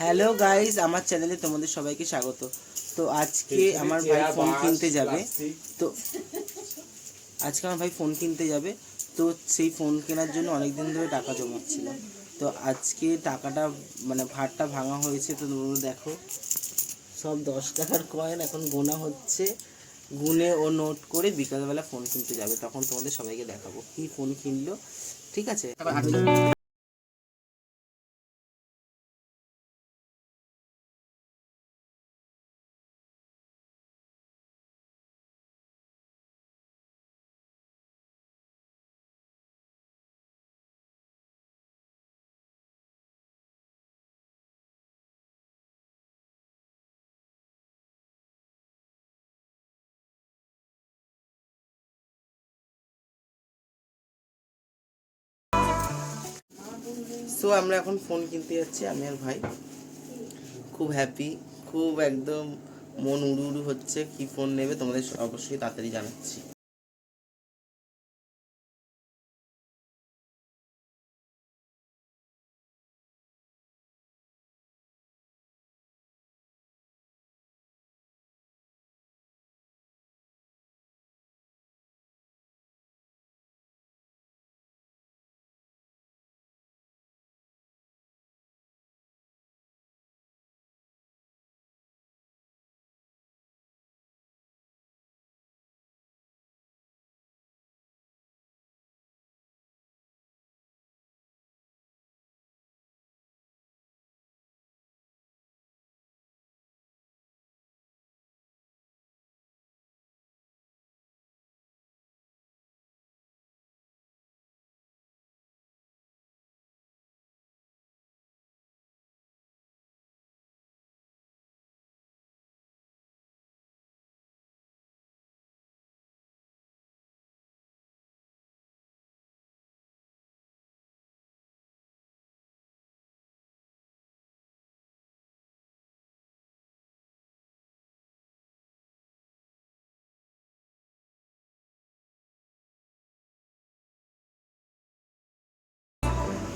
Hello guys আমার চ্যানেলে তোমাদের সবাইকে স্বাগত। তো আজকে আমার ভাই ফোন কিনতে যাবে। তো আজকে আমার ভাই ফোন কিনতে যাবে। তো সেই ফোন কেনার জন্য অনেক দিন ধরে টাকা জমাচ্ছিল। তো আজকে টাকাটা মানে ভাতটা ভাঙা হয়েছে। তো তোমরা দেখো সব দশ টাকার কয়েন এখন গোনা হচ্ছে। গুনে ও নোট করে বিকালবেলা ফোন কিনতে যাবে। তখন তোমাদের সবাইকে দেখাবো। কি ফোন কিনলো? ঠিক আছে? সো আমরা এখন ফোন কিনতে যাচ্ছি আমি আর ভাই। খুব হ্যাপি খুব একদম মন উড়ু উড়ু হচ্ছে কি ফোন নেবে তোমাদের অবশ্যই তাড়াতাড়ি জানাচ্ছি।